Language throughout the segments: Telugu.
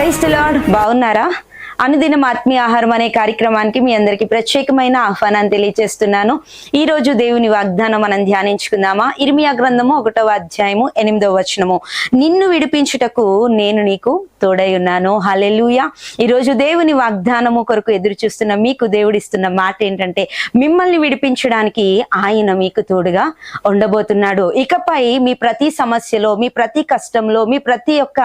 Price lord. బాగున్నారా? అనుదినం ఆత్మీయ ఆహారం అనే కార్యక్రమానికి మీ అందరికి ప్రత్యేకమైన ఆహ్వానాన్ని తెలియజేస్తున్నాను. ఈ రోజు దేవుని వాగ్దానం మనం ధ్యానించుకుందామా? ఇర్మియా గ్రంథము ఒకటవ అధ్యాయము ఎనిమిదవ వచనము. నిన్ను విడిపించుటకు నేను నీకు తోడై ఉన్నాను. హలెలుయ ఈరోజు దేవుని వాగ్దానము కొరకు ఎదురు చూస్తున్న మీకు దేవుడిస్తున్న మాట ఏంటంటే మిమ్మల్ని విడిపించడానికి ఆయన మీకు తోడుగా ఉండబోతున్నాడు. ఇకపై మీ ప్రతి సమస్యలో మీ ప్రతి కష్టంలో మీ ప్రతి ఒక్క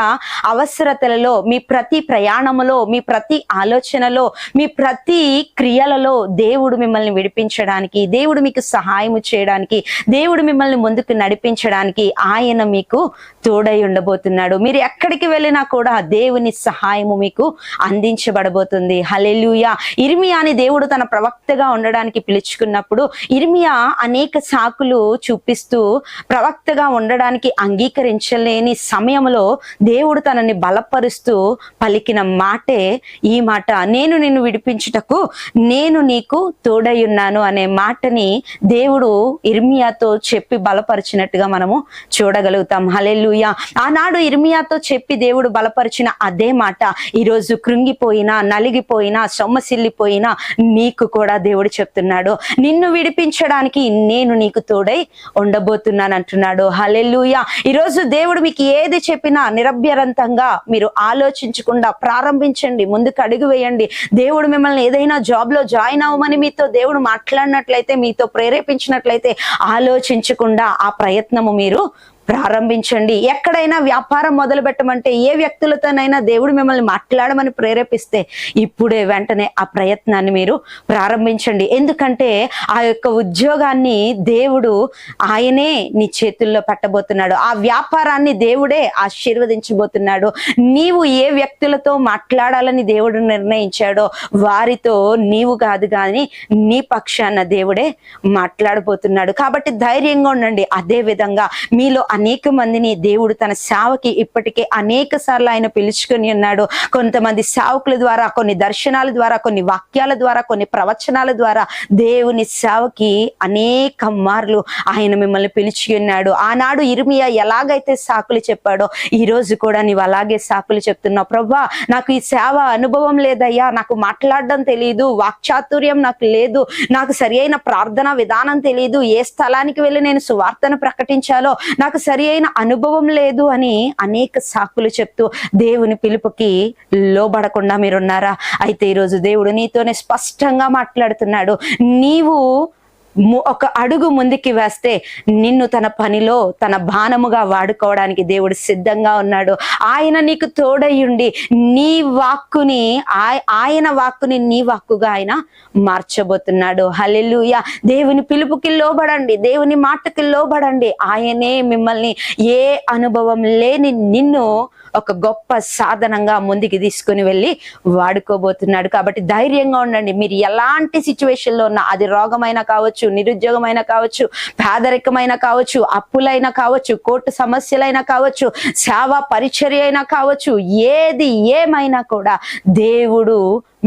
అవసరతలలో మీ ప్రతి ప్రయాణములో మీ ప్రతి ఆలోచనలో మీ ప్రతి క్రియలలో దేవుడు మిమ్మల్ని విడిపించడానికి దేవుడు మీకు సహాయం చేయడానికి దేవుడు మిమ్మల్ని ముందుకు నడిపించడానికి ఆయన మీకు తోడై ఉండబోతున్నాడు. మీరు ఎక్కడికి వెళ్ళినా కూడా దేవుని సహాయము మీకు అందించబడబోతుంది. హలెలుయా ఇర్మియాని దేవుడు తన ప్రవక్తగా ఉండడానికి పిలుచుకున్నప్పుడు ఇర్మియా అనేక సాకులు చూపిస్తూ ప్రవక్తగా ఉండడానికి అంగీకరించలేని సమయంలో దేవుడు తనని బలపరుస్తూ పలికిన మాటే ఈ మాట నేను నిన్ను విడిపించుటకు నేను నీకు తోడై ఉన్నాను అనే మాటని దేవుడు ఇర్మియాతో చెప్పి బలపరిచినట్టుగా మనము చూడగలుగుతాం. హలెల్లుయా. ఆనాడు ఇర్మియాతో చెప్పి దేవుడు బలపరిచిన అదే మాట ఈరోజు కృంగిపోయినా నలిగిపోయినా సొమ్మసిల్లిపోయినా నీకు కూడా దేవుడు చెప్తున్నాడు. నిన్ను విడిపించడానికి నేను నీకు తోడై ఉండబోతున్నాను అంటున్నాడు హలెల్లుయా. ఈరోజు దేవుడు మీకు ఏది చెప్పినా నిరభ్యరంతంగా మీరు ఆలోచించకుండా ప్రారంభించండి ముందుకు అడుగు వేయండి. దేవుడు మిమ్మల్ని ఏదైనా జాబ్లో జాయిన్ అవ్వమని మీతో దేవుడు మాట్లాడినట్లయితే మీతో ప్రేరేపించినట్లయితే ఆలోచించకుండా ఆ ప్రయత్నము మీరు ప్రారంభించండి. ఎక్కడైనా వ్యాపారం మొదలు పెట్టమంటే ఏ వ్యక్తులతోనైనా దేవుడు మిమ్మల్ని మాట్లాడమని ప్రేరేపిస్తే ఇప్పుడే వెంటనే ఆ ప్రయత్నాన్ని మీరు ప్రారంభించండి. ఎందుకంటే ఆ యొక్క ఉద్యోగాన్ని దేవుడు ఆయనే నీ చేతుల్లో పెట్టబోతున్నాడు. ఆ వ్యాపారాన్ని దేవుడే ఆశీర్వదించబోతున్నాడు. నీవు ఏ వ్యక్తులతో మాట్లాడాలని దేవుడు నిర్ణయించాడో వారితో నీవు కాదు కానీ నీ పక్షాన దేవుడే మాట్లాడబోతున్నాడు. కాబట్టి ధైర్యంగా ఉండండి. అదే విధంగా మీలో అనేక మందిని దేవుడు తన సేవకి ఇప్పటికే అనేక సార్లు ఆయన పిలుచుకొని ఉన్నాడు. కొంతమంది సేవకుల ద్వారా కొన్ని దర్శనాల ద్వారా కొన్ని వాక్యాల ద్వారా కొన్ని ప్రవచనాల ద్వారా దేవుని సేవకి అనేక మార్లు ఆయన మిమ్మల్ని పిలిచి ఉన్నాడు. ఆనాడు ఇర్మియా ఎలాగైతే సాకులు చెప్పాడో ఈ రోజు కూడా నీవు అలాగే సాకులు చెప్తున్నావు. ప్రభా నాకు ఈ సేవ అనుభవం లేదయ్యా. నాకు మాట్లాడడం తెలియదు వాక్చాతుర్యం నాకు లేదు నాకు సరి అయిన ప్రార్థన విధానం తెలియదు ఏ స్థలానికి వెళ్ళి నేను సువార్తను ప్రకటించాలో నాకు సరి అయిన అనుభవం లేదు అని అనేక సాకులు చెప్తూ దేవుని పిలుపుకి లోబడకుండా మీరున్నారా? అయితే ఈరోజు దేవుడు నీతోనే స్పష్టంగా మాట్లాడుతున్నాడు. నీవు ఒక అడుగు ముందుకి వేస్తే నిన్ను తన పనిలో తన బాణముగా వాడుకోవడానికి దేవుడు సిద్ధంగా ఉన్నాడు. ఆయన నీకు తోడయ్యుండి నీ వాక్కుని ఆయ- ఆయన వాక్కుని నీ వాక్కుగా ఆయన మార్చబోతున్నాడు. హలెలుయ దేవుని పిలుపుకి లోబడండి. దేవుని మాటకి లోబడండి. ఆయనే మిమ్మల్ని ఏ అనుభవం లేని నిన్ను ఒక గొప్ప సాధనంగా ముందుకు తీసుకుని వెళ్ళి వాడుకోబోతున్నాడు. కాబట్టి ధైర్యంగా ఉండండి. మీరు ఎలాంటి సిచ్యువేషన్లో ఉన్నా అది రోగమైనా కావచ్చు నిరుద్యోగమైనా కావచ్చు పేదరికమైనా కావచ్చు అప్పులైనా కావచ్చు కోర్టు సమస్యలైనా కావచ్చు సేవా పరిచర్య అయినా కావచ్చు ఏది ఏమైనా కూడా దేవుడు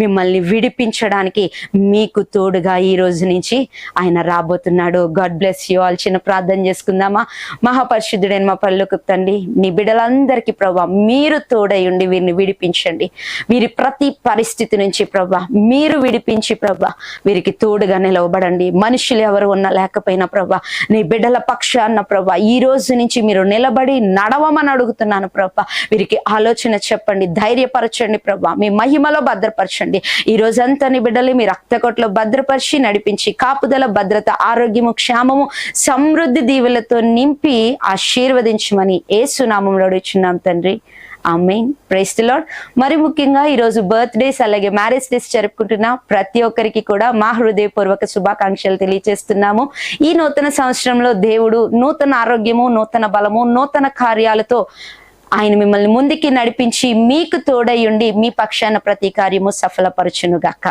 మిమ్మల్ని విడిపించడానికి మీకు తోడుగా ఈ రోజు నుంచి ఆయన రాబోతున్నాడు. గాడ్ బ్లెస్ యూ ఆల్ చిన్న ప్రార్థన చేసుకుందామా? మహాపరిశుద్ధుడైన మా పల్లెకు తండ్రి నీ బిడ్డలందరికీ ప్రభా మీరు తోడై ఉండి వీరిని విడిపించండి. వీరి ప్రతి పరిస్థితి నుంచి ప్రభా మీరు విడిపించి ప్రభా వీరికి తోడుగా నిలవబడండి. మనుషులు ఎవరు ఉన్నా లేకపోయినా ప్రభా నీ బిడ్డల పక్షాన్న ప్రభా ఈ రోజు నుంచి మీరు నిలబడి నడవమని అడుగుతున్నాను ప్రభా వీరికి ఆలోచన చెప్పండి ధైర్యపరచండి ప్రభా మీ మహిమలో భద్రపరచండి. ఈ రోజంతా నీ బిడ్డలు మీ రక్తకొట్లో భద్రపరిచి నడిపించి కాపుదల భద్రత ఆరోగ్యము క్షేమము సమృద్ధి దీవులతో నింపి ఆశీర్వదించమని ఏసునామంలో అడుగుచున్నాం తండ్రి. ఆమెన్. ప్రైస్ మరి ముఖ్యంగా ఈరోజు బర్త్డేస్ అలాగే మ్యారేజ్ డేస్ జరుపుకుంటున్న ప్రతి ఒక్కరికి కూడా మా హృదయపూర్వక శుభాకాంక్షలు తెలియజేస్తున్నాము. ఈ నూతన సంవత్సరంలో దేవుడు నూతన ఆరోగ్యము నూతన బలము నూతన కార్యాలతో ఆయన మిమ్మల్ని ముందుకి నడిపించి మీకు తోడయ్యుండి మీ పక్షాన ప్రతి కార్యము సఫలపరచును గాక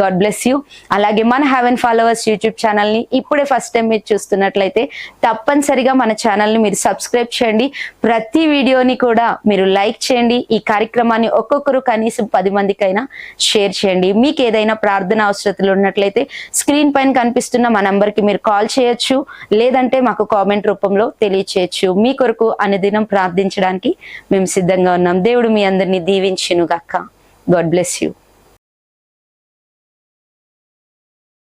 గాడ్ బ్లెస్ యూ. అలాగే మన హ్యావెన్ ఫాలోవర్స్ యూట్యూబ్ ఛానల్ని ఇప్పుడే ఫస్ట్ టైం మీరు చూస్తున్నట్లయితే తప్పనిసరిగా మన ఛానల్ని మీరు సబ్స్క్రైబ్ చేయండి. ప్రతి వీడియోని కూడా మీరు లైక్ చేయండి. ఈ కార్యక్రమాన్ని ఒక్కొక్కరు కనీసం పది మందికైనా షేర్ చేయండి. మీకు ఏదైనా ప్రార్థన అవసరతలు ఉన్నట్లయితే స్క్రీన్ పైన కనిపిస్తున్న మా నంబర్కి మీరు కాల్ చేయొచ్చు. లేదంటే మాకు కామెంట్ రూపంలో తెలియచేయచ్చు. మీ కొరకు అనుదినం ప్రార్థించడానికి మేము సిద్ధంగా ఉన్నాం. దేవుడు మీ అందరినీ దీవించును గాక గాడ్ బ్లెస్ యూ